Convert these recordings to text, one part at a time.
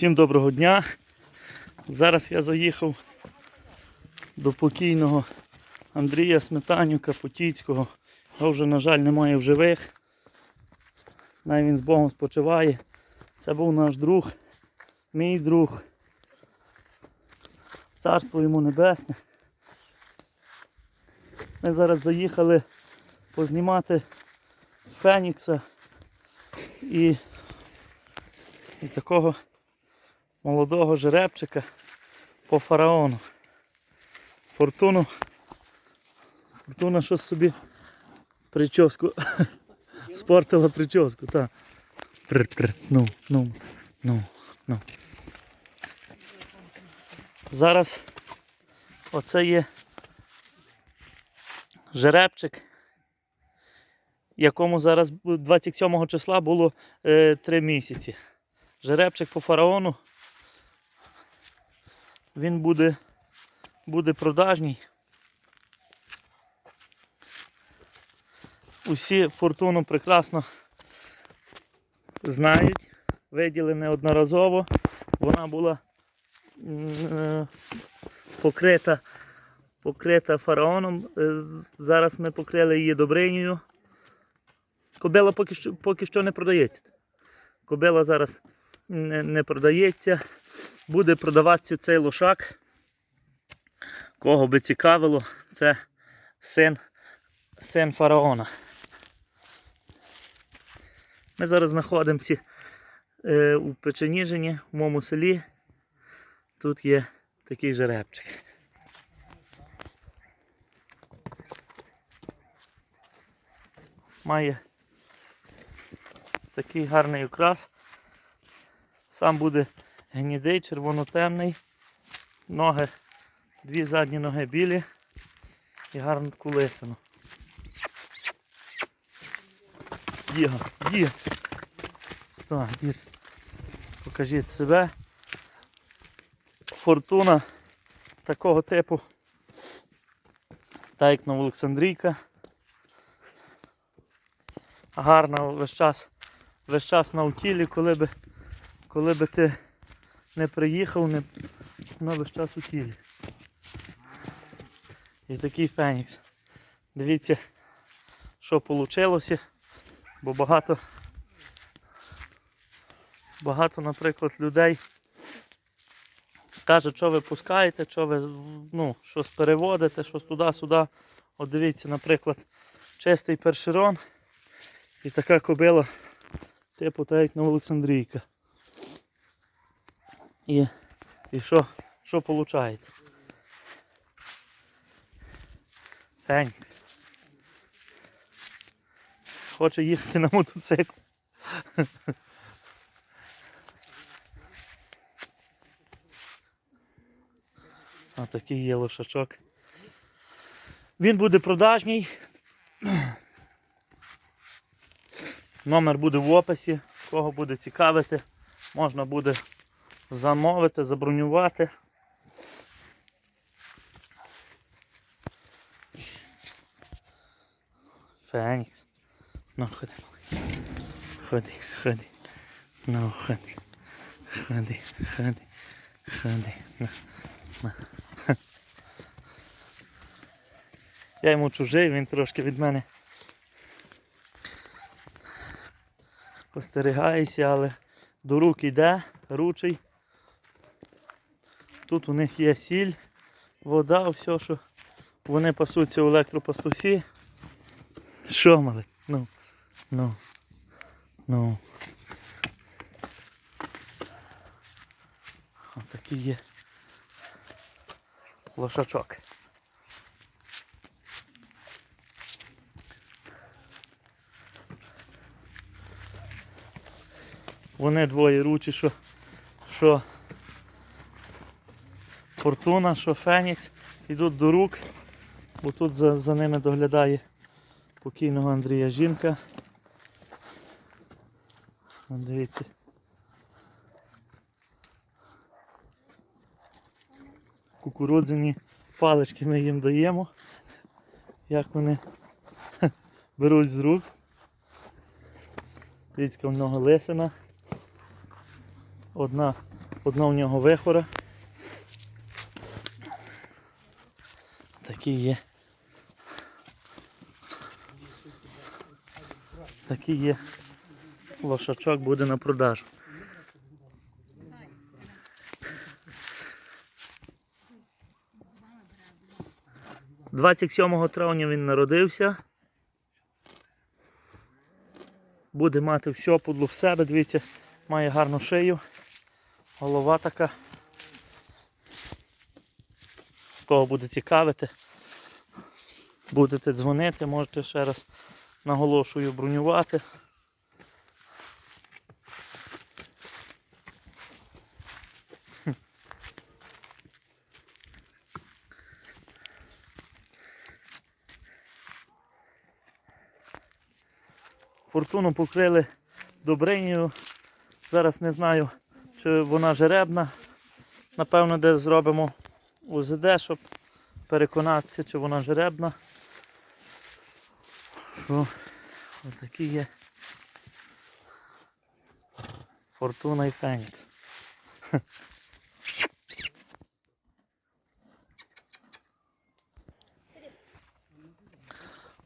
Всім доброго дня. Зараз я заїхав до покійного Андрія Сметанюка Потіцького. Його вже, на жаль, немає в живих. Най він з Богом спочиває. Це був наш друг, мій друг. Царство йому небесне. Ми зараз заїхали познімати Фенікса і, і такого молодого жеребчика по фараону. Фортуну. Фортуна щось собі прическу. Спортила прическу, так. Ну, ну, ну, ну. Зараз оце є жеребчик, якому зараз бу- 27 числа було е, 3 місяці. Жеребчик по фараону. Він буде, буде продажній. Усі фортуну прекрасно знають, виділи неодноразово. Вона була е, покрита, покрита фараоном. Е, Зараз ми покрили її добринею. Кобила поки що, поки що не продається. Кобила зараз не, не продається. Буде продаватися цей лошак. Кого би цікавило, це син, син фараона. Ми зараз знаходимося е, у Печеніжині, в моєму селі. Тут є такий жеребчик. Має такий гарний окрас. Сам буде гнідий, червонотемний. Ноги, дві задні ноги білі і гарно кулисано. Діга, діга. Так, дід. Покажіть себе. Фортуна такого типу. Так як на Олександрійка. Гарна весь час, весь час на утілі, коли би, коли би ти не приїхав, не, вона весь час у тілі. І такий фенікс. Дивіться, що вийшло, бо багато, багато, наприклад, людей кажуть, що ви пускаєте, що ви ну, щось переводите, щось туди-сюди. От дивіться, наприклад, чистий першерон і така кобила, типу так як на Олександрійка. І, і що, що виходить? Фенікс. Хоче їхати на мотоциклі. Отакий є лошачок. Він буде продажній. Номер буде в описі. Кого буде цікавити, можна буде замовити, забронювати. Фенікс. Ну ходи. Ходи, ходи. Ну ходи. Ходи, ходи, ходи. Я йому чужий, він трошки від мене постерігається, але до рук іде, ручий. Тут у них є сіль, вода, все, що вони пасуться в електропастусі. Що, малий? Ну, ну, ну. Отакий є лошачок. Вони двоє ручі, що, що Фортуна, що Фенікс, йдуть до рук, бо тут за, за ними доглядає покійного Андрія жінка. Дивіться. Кукурудзяні палички ми їм даємо. Як вони беруть з рук. Дивіться, в нього лисина. Одна Одна у нього вихора. Такі є. Такий є. Лошачок буде на продажу. Двадцять сьомого травня він народився. Буде мати все подлу в себе, дивіться, має гарну шию. Голова така. Кого буде цікавити, будете дзвонити, можете ще раз наголошую бронювати. Фортуну покрили добринею. Зараз не знаю, чи вона жеребна. Напевно, десь зробимо УЗД, щоб переконатися, чи вона жеребна. Що отакі є. Фортуна і Фенікс.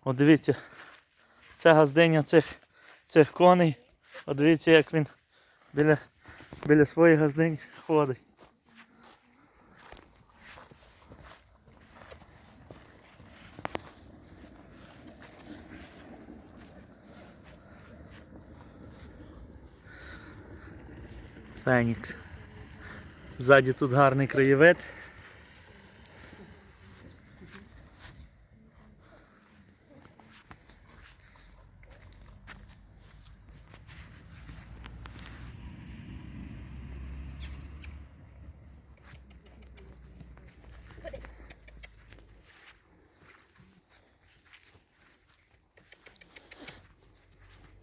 От дивіться, це газдиня цих, цих коней. От дивіться, як він біля, біля своїх газдинь ходить. Фенікс. Ззаді тут гарний краєвид.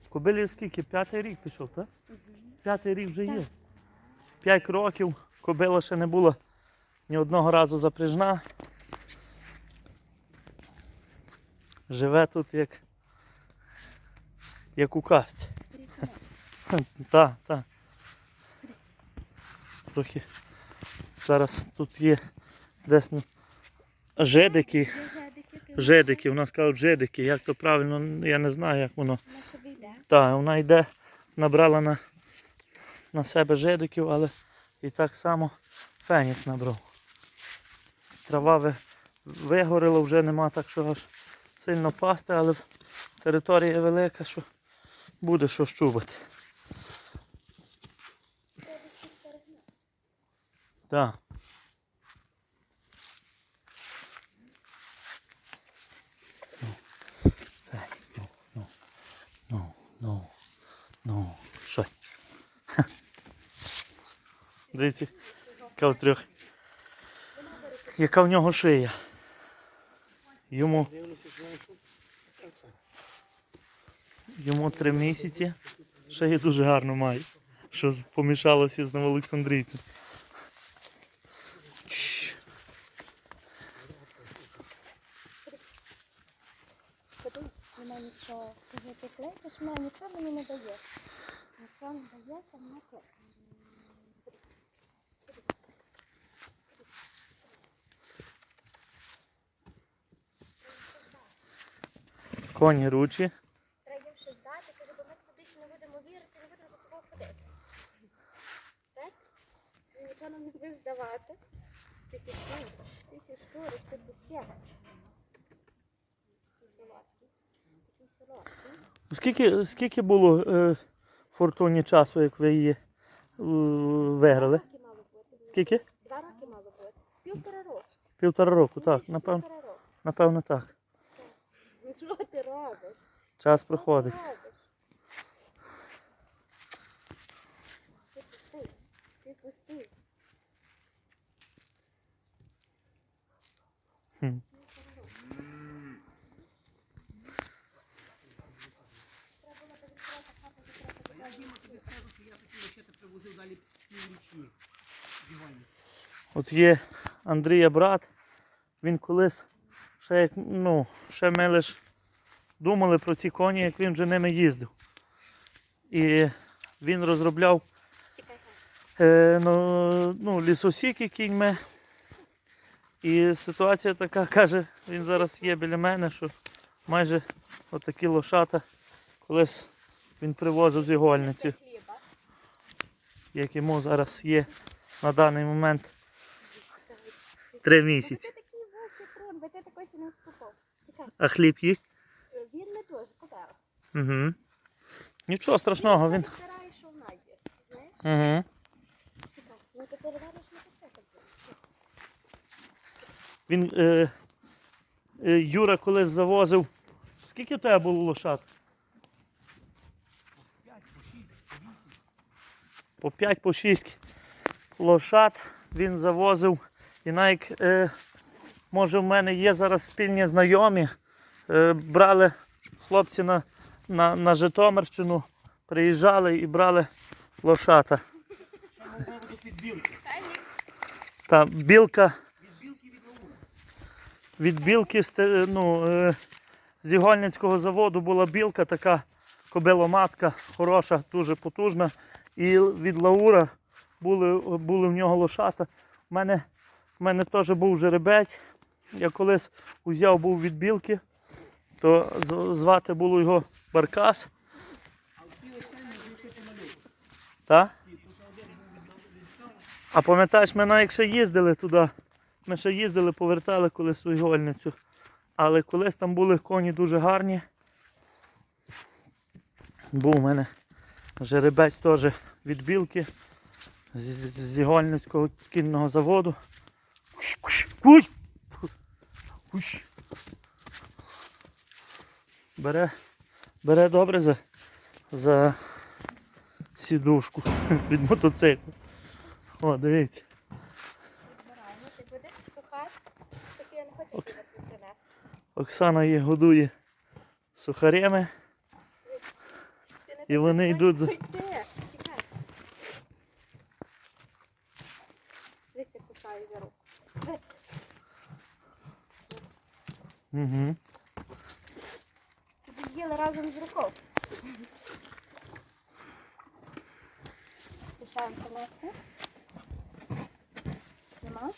Кобилі скільки? П'ятий рік пішов, так? П'ятий рік вже є. П'ять років, кобила ще не була ні одного разу запряжна. Живе тут як, як у казці. Так, так. Трохи зараз тут є десь ну, жидики. Жидики, у нас кажуть жидики. Як то правильно, я не знаю, як воно. Вона собі йде. Так, вона йде, набрала на, на себе жидиків, але і так само фенікс набрав. Трава вигорила, вже нема так, що аж сильно пасти, але територія велика, що буде що щубати. Так. Ну, ну, ну, ну, ну, що? Ха. Дивіться, яка в трьох. Яка в нього шия. Йому. Йому три місяці. Шию дуже гарно має. Що помішалося з новоолександрійцем. Чш. Нічого. Ти клеїш, вона нічого мені не дає. Нічого не дає, а вона Коні ручі. Треба їм щось дати, каже, бо ми туди ще не будемо вірити, не будемо за тобою ходити. Так? Ти нічого нам не будеш давати. Ти сі штур, ти сі ти пустя. Такий солодкий. Такий солодкий. Скільки, скільки було е, фортуні часу, як ви її е, виграли? Роки мало бути. Скільки? Два роки мало бути. Півтора року. Півтора року, так, напевно, Півтора року. напевно так. Ну що ти робиш? Час Що проходить. ти робиш? Ти пустий. Ти пустий. Хм. От є Андрія брат. Він колись ще як, ну, ще ми лиш думали про ці коні, як він вже ними їздив. І він розробляв е, ну, ну, лісосіки кіньми. І ситуація така, каже, він зараз є біля мене, що майже отакі лошата колись він привозив з ігольниці, як йому зараз є на даний момент три місяці. Ти такий вовчий трон, бо ти такий не вступав. Чекай, А хліб їсть? він не дуже подав. Угу. Нічого страшного, він. Втирає, що вона. Знаєш? Угу. Ну ти перевариш на. Він е, е, Юра колись завозив. Скільки у тебе було лошад? По 5, по 6 лошад він завозив. І навіть, е, може, в мене є зараз спільні знайомі. Е, брали хлопці на, на, на Житомирщину, приїжджали і брали лошата. Та білка від білки ну, е, з Ігольницького заводу була білка, така кобиломатка, хороша, дуже потужна. І від Лаура були, були в нього лошата. У мене, у мене теж був жеребець. Я колись узяв був від білки, то звати було його Баркас. Так? А пам'ятаєш, ми навіть ще їздили туди. Ми ще їздили, повертали колись у Ігольницю. Але колись там були коні дуже гарні. Був у мене жеребець теж від білки з, Ігольницького кінного заводу. Куш, Куш. Бере, бере добре за, за сідушку від мотоциклу. О, дивіться. Ти будеш сухар? Такі я не хочу Ок. принести. Оксана їх годує сухарями. І вони йдуть за- Йди, чекай. Дивись, я кусаю за руку. Ви, Угу. Ти з'їли разом з рукою. Ти ще вам принести? Нема?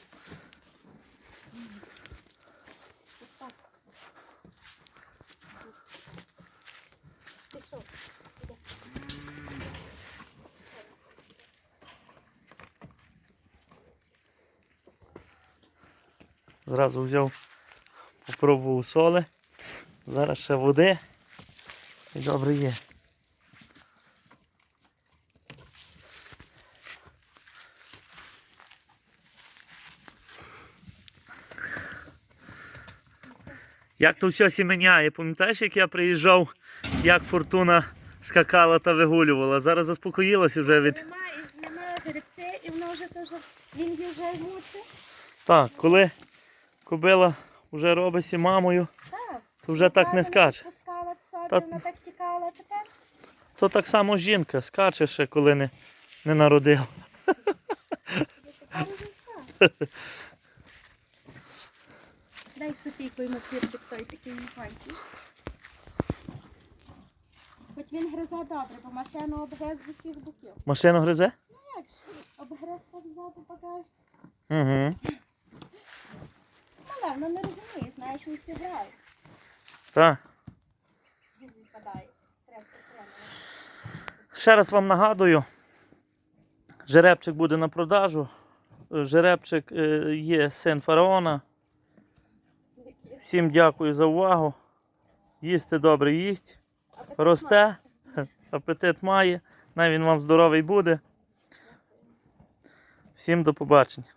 Ось так. Пішов. Іди. Зразу взяв, попробував соли. Зараз ще води. І добре є. Як то все сіменяє, пам'ятаєш, як я приїжджав, як фортуна скакала та вигулювала. Зараз заспокоїлася вже від. Немає, немає жеребця, і воно вже теж, він вже мучить. Так, коли кобила вже робиться мамою, Так. то вже так не скаче. Та- вона так тікала, тепер То так само жінка скаче ще, коли не, не народила. Дай Софійку йому пірчик той такий маленький. Хоч він гризе добре, бо машину обгриз з усіх боків. Машину гризе? Ну як ж, обгриз так ззаду багаж. Угу. Але не розуміє, знає, що всі грають. Так. Він випадає. Треба. Ще раз вам нагадую, жеребчик буде на продажу. Е, Жеребчик е, є син фараона. Всім дякую за увагу. Їсти добре їсть. Апетит Росте, апетит має. Най він вам здоровий буде. Всім до побачення.